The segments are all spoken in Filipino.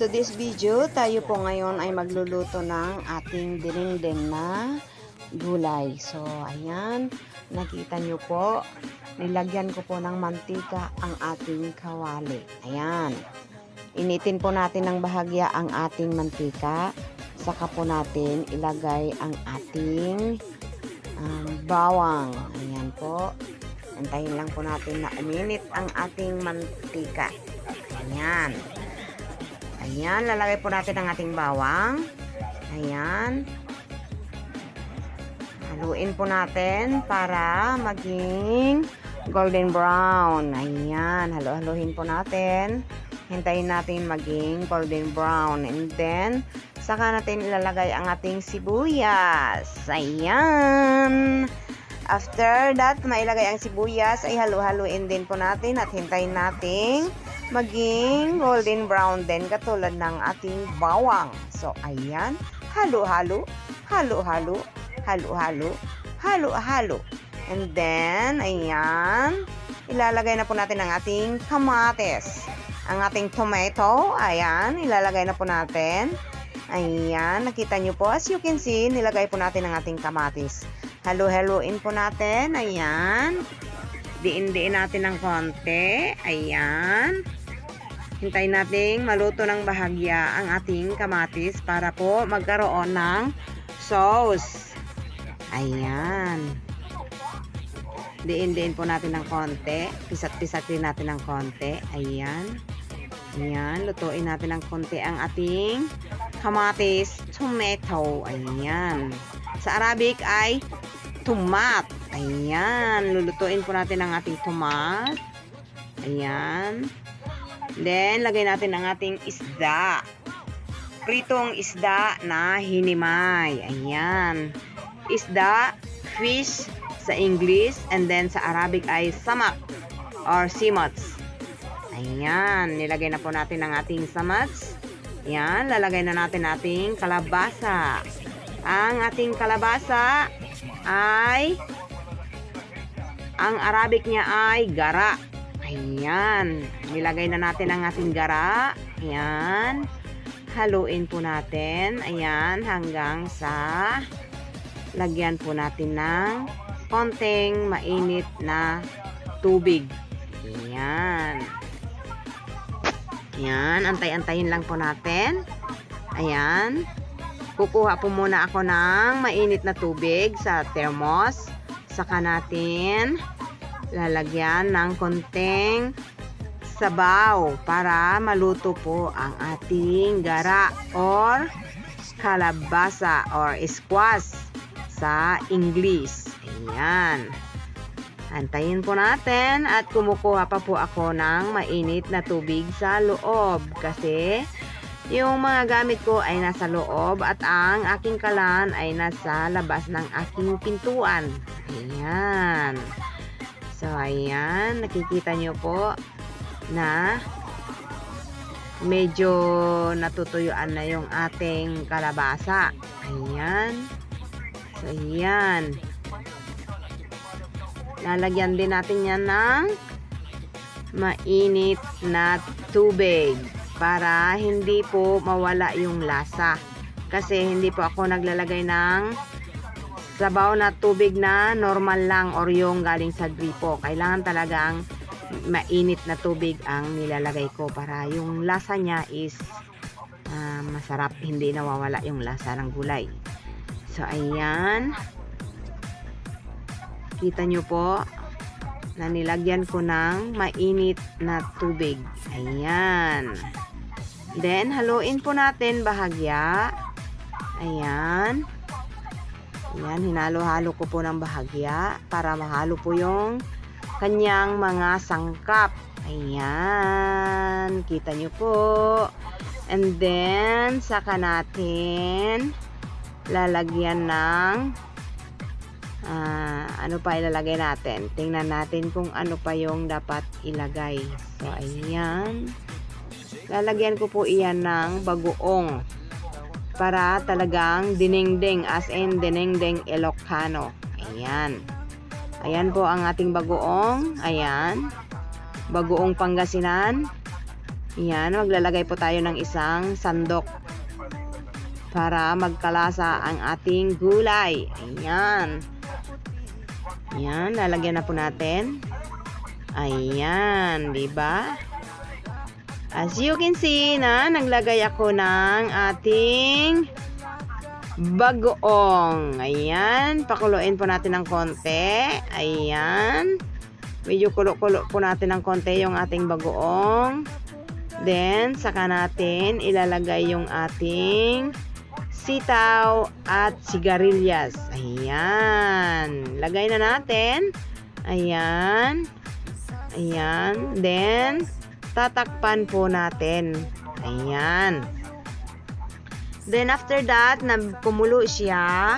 to this video, tayo po ngayon ay magluluto ng ating dinengdeng na gulay. So, ayan, nakita nyo po, nilagyan ko po ng mantika ang ating kawali. Ayan. Initin po natin ng bahagya ang ating mantika. Saka po natin ilagay ang ating um, bawang. Ayan po. Antayin lang po natin na uminit ang ating mantika. Ayan. Ayan, lalagay po natin ang ating bawang. Ayan. Haluin po natin para maging golden brown. Ayan, halu-haluhin po natin. Hintayin natin maging golden brown. And then, saka natin ilalagay ang ating sibuyas. Ayan. After that, mailagay ang sibuyas, ay halu-haluin din po natin at hintayin natin maging golden brown din katulad ng ating bawang. So, ayan. Halo-halo, halo-halo, halo-halo, halo-halo. And then, ayan. Ilalagay na po natin ang ating kamates. Ang ating tomato, ayan. Ilalagay na po natin. Ayan, nakita nyo po. As you can see, nilagay po natin ang ating kamatis. Halo-haloin po natin. Ayan. Diin-diin natin ng konti. Ayan. Hintayin natin maluto ng bahagya ang ating kamatis para po magkaroon ng sauce. Ayan. Diin-diin po natin ng konti. Pisat-pisat din natin ng konti. Ayan. Ayan. Lutuin natin ng konti ang ating kamatis, tomato. Ayan. Sa Arabic ay tomat. Ayan. Lulutuin po natin ang ating tomat. Ayan. Then, lagay natin ang ating isda. Pritong isda na hinimay. Ayan. Isda, fish sa English, and then sa Arabic ay samak or simats. Ayan. Nilagay na po natin ang ating samats. Ayan. Lalagay na natin ating kalabasa. Ang ating kalabasa ay ang Arabic niya ay gara. Ayan. Nilagay na natin ang ating gara. Ayan. Haluin po natin. Ayan. Hanggang sa lagyan po natin ng konting mainit na tubig. Ayan. Ayan. Antay-antayin lang po natin. Ayan. Kukuha po muna ako ng mainit na tubig sa thermos. Saka natin lalagyan ng konting sabaw para maluto po ang ating gara or kalabasa or squash sa English. Ayan. Antayin po natin at kumukuha pa po ako ng mainit na tubig sa loob kasi yung mga gamit ko ay nasa loob at ang aking kalan ay nasa labas ng aking pintuan. Ayan. So, ayan. Nakikita nyo po na medyo natutuyuan na yung ating kalabasa. Ayan. So, ayan. Lalagyan din natin yan ng mainit na tubig para hindi po mawala yung lasa. Kasi hindi po ako naglalagay ng sabaw na tubig na normal lang or yung galing sa gripo. Kailangan talagang mainit na tubig ang nilalagay ko para yung lasa niya is ah, masarap. Hindi nawawala yung lasa ng gulay. So, ayan. Kita nyo po na nilagyan ko ng mainit na tubig. Ayan. Then, haluin po natin bahagya. Ayan. Ayan, hinalo-halo ko po ng bahagya para mahalo po yung kanyang mga sangkap. Ayan. Kita nyo po. And then, saka natin lalagyan ng ah, ano pa ilalagay natin. Tingnan natin kung ano pa yung dapat ilagay. So, ayan. Lalagyan ko po iyan ng bagoong para talagang dinengdeng as in dinengdeng Ilocano. Ayan. Ayan po ang ating bagoong. Ayan. Bagoong Pangasinan. Yan, maglalagay po tayo ng isang sandok para magkalasa ang ating gulay. Ayan. Ayan, lalagyan na po natin. Ayan, di ba? As you can see na naglagay ako ng ating bagoong. Ayan, pakuluin po natin ng konti. Ayan. Medyo kulo-kulo po natin ng konti yung ating bagoong. Then, saka natin ilalagay yung ating sitaw at sigarilyas. Ayan. Lagay na natin. Ayan. Ayan. Then, tatakpan po natin. Ayan. Then, after that, kumulo siya,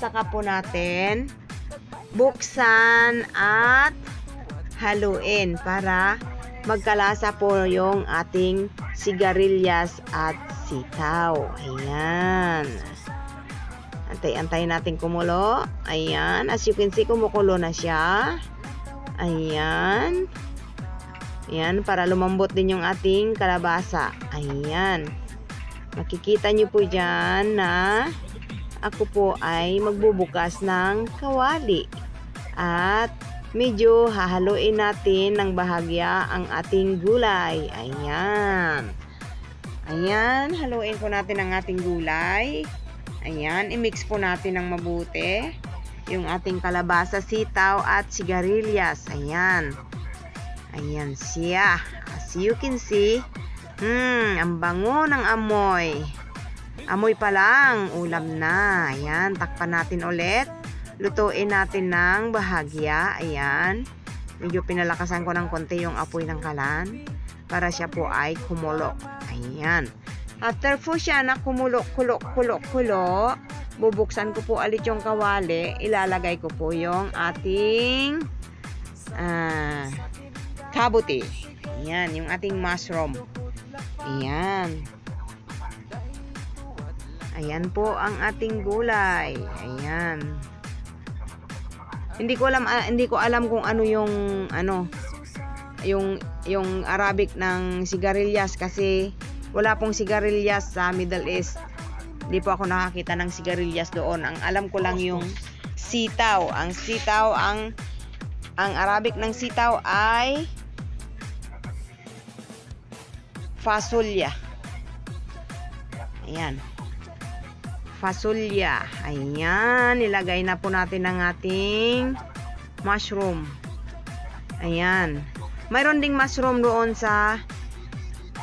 saka po natin buksan at haluin para magkalasa po yung ating sigarilyas at sitaw. Ayan. Antay-antay natin kumulo. Ayan. As you can see, kumukulo na siya. Ayan. Ayan, para lumambot din yung ating kalabasa. Ayan. Makikita nyo po dyan na ako po ay magbubukas ng kawali. At medyo hahaluin natin ng bahagya ang ating gulay. Ayan. Ayan, haluin po natin ang ating gulay. Ayan, i-mix po natin ng mabuti yung ating kalabasa, sitaw at sigarilyas. Ayan. Ayan siya. As you can see, hmm, ang bango ng amoy. Amoy pa lang, ulam na. Ayan, takpan natin ulit. Lutuin natin ng bahagya. Ayan. Medyo pinalakasan ko ng konti yung apoy ng kalan para siya po ay kumulo. Ayan. After po siya na kumulo, kulo, kulo, kulo, bubuksan ko po ulit yung kawali. Ilalagay ko po yung ating ah, kabuti. Ayan, yung ating mushroom. Ayan. Ayan po ang ating gulay. Ayan. Hindi ko alam ah, hindi ko alam kung ano yung ano yung yung Arabic ng sigarilyas kasi wala pong sigarilyas sa Middle East. Hindi po ako nakakita ng sigarilyas doon. Ang alam ko lang yung sitaw. Ang sitaw ang ang Arabic ng sitaw ay fasulya. Ayan. Fasulya. Ayan. Nilagay na po natin ang ating mushroom. Ayan. Mayroon ding mushroom doon sa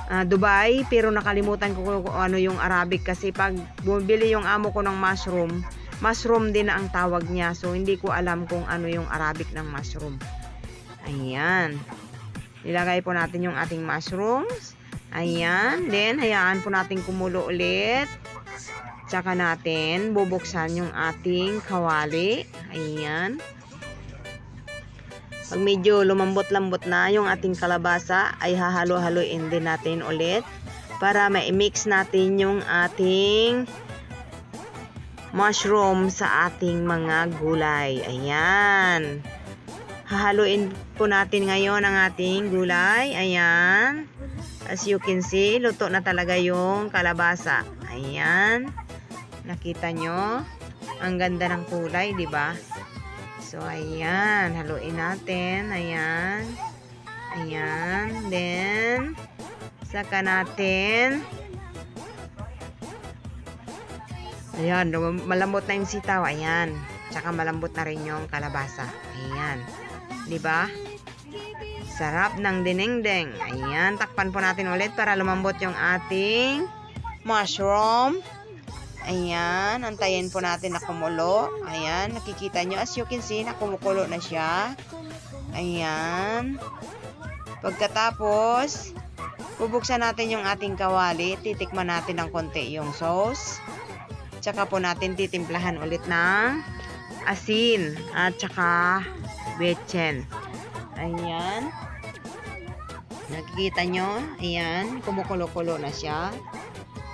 ah, Dubai pero nakalimutan ko kung ano yung Arabic kasi pag bumibili yung amo ko ng mushroom, mushroom din ang tawag niya. So hindi ko alam kung ano yung Arabic ng mushroom. Ayan. Nilagay po natin yung ating mushrooms. Ayan. Then, hayaan po natin kumulo ulit. Tsaka natin bubuksan yung ating kawali. Ayan. Pag medyo lumambot-lambot na yung ating kalabasa, ay hahalo-haloin din natin ulit para ma-mix natin yung ating mushroom sa ating mga gulay. Ayan. Hahaluin po natin ngayon ang ating gulay. Ayan. As you can see, luto na talaga yung kalabasa. Ayan. Nakita nyo? Ang ganda ng kulay, di ba? So, ayan. Haluin natin. Ayan. Ayan. Then, saka natin. Ayan. Malambot na yung sitaw. Ayan. Tsaka malambot na rin yung kalabasa. Ayan. Di ba? Sarap ng dinengdeng. Ayan. Takpan po natin ulit para lumambot yung ating mushroom. Ayan, antayin po natin na kumulo. Ayan, nakikita nyo. As you can see, na kumukulo na siya. Ayan. Pagkatapos, bubuksan natin yung ating kawali. Titikman natin ng konti yung sauce. Tsaka po natin titimplahan ulit ng asin at tsaka betchen. Ayan. Nakikita nyo? Ayan, kumukulo-kulo na siya.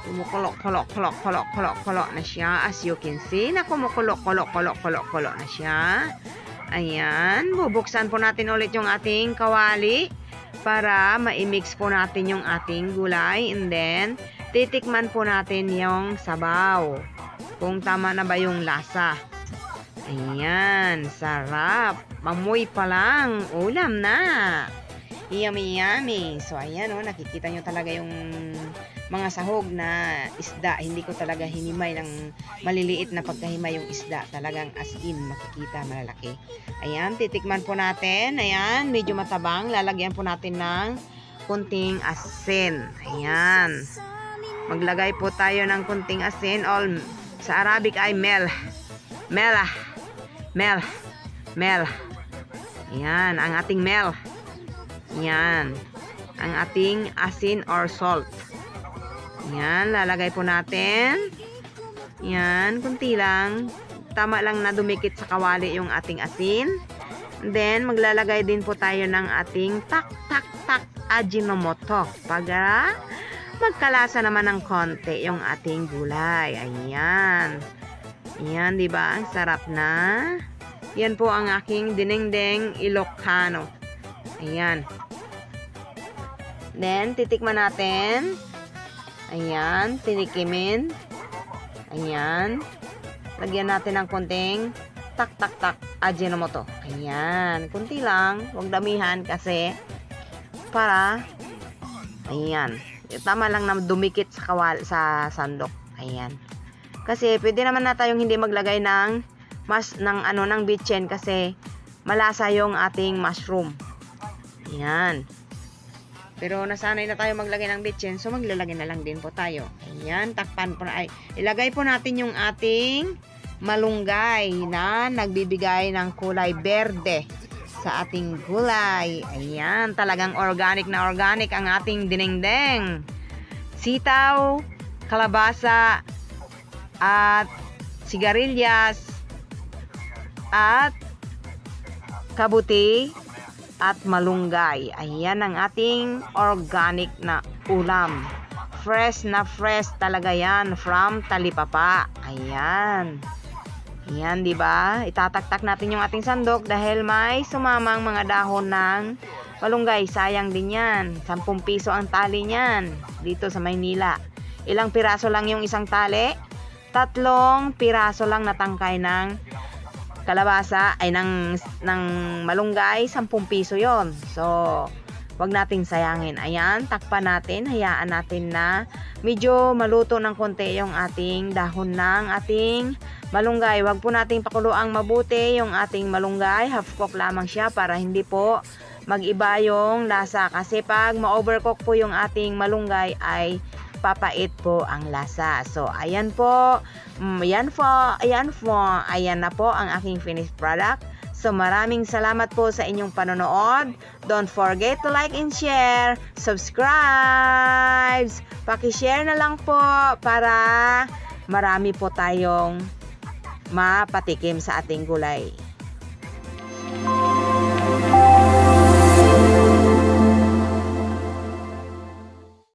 Kumukulo, kulo, kulo, kulo, kulo, kulo na siya. As you can see, na kumukulo, kulo, kulo, kulo, kulo na siya. Ayan. Bubuksan po natin ulit yung ating kawali para ma-mix po natin yung ating gulay and then titikman po natin yung sabaw. Kung tama na ba yung lasa. Ayan, sarap. Mamoy pa lang, ulam na. Yummy, yummy. So, ayan o, nakikita nyo talaga yung mga sahog na isda. Hindi ko talaga hinimay ng maliliit na pagkahimay yung isda. Talagang as in, makikita malalaki. Ayan, titikman po natin. Ayan, medyo matabang. Lalagyan po natin ng kunting asin. Ayan. Maglagay po tayo ng kunting asin. All, sa Arabic ay mel. Mela. Mel. Mel. Ayan, ang ating mel. Yan. Ang ating asin or salt. Yan, lalagay po natin. Yan, kunti lang. Tama lang na dumikit sa kawali yung ating asin. Then, maglalagay din po tayo ng ating tak, tak, tak, ajinomoto. Para magkalasa naman ng konti yung ating gulay. Ayan. Ayan, di ba? Ang sarap na. Yan po ang aking dinengdeng Ilocano. Ayan. Then, titikman natin. Ayan, tinikimin. Ayan. Lagyan natin ng konting tak tak tak ajinomoto. Ayan, kunti lang, huwag damihan kasi para ayan, tama lang na dumikit sa kawal sa sandok. Ayan. Kasi pwede naman na tayong hindi maglagay ng mas ng ano ng bitchen kasi malasa yung ating mushroom. Ayan. Pero nasanay na tayo maglagay ng bitchen, so maglalagay na lang din po tayo. Ayan, takpan po na. Ay, ilagay po natin yung ating malunggay na nagbibigay ng kulay berde sa ating gulay. Ayan, talagang organic na organic ang ating dinengdeng. Sitaw, kalabasa, at sigarilyas, at kabuti, at malunggay. Ayan ang ating organic na ulam. Fresh na fresh talaga yan from Talipapa. Ayan. Ayan, di ba? Itataktak natin yung ating sandok dahil may sumamang mga dahon ng malunggay. Sayang din yan. 10 piso ang tali niyan dito sa Maynila. Ilang piraso lang yung isang tali? Tatlong piraso lang natangkay ng kalabasa ay ng, ng malunggay, 10 piso yon So, wag nating sayangin. Ayan, takpan natin, hayaan natin na medyo maluto ng konti yung ating dahon ng ating malunggay. Wag po nating pakuluang mabuti yung ating malunggay. Half cook lamang siya para hindi po mag-iba yung lasa. Kasi pag ma-overcook po yung ating malunggay ay papait po ang lasa. So, ayan po. Mm, Ayan po. Ayan po. Ayan na po ang aking finished product. So, maraming salamat po sa inyong panonood. Don't forget to like and share. Subscribe. Paki-share na lang po para marami po tayong mapatikim sa ating gulay.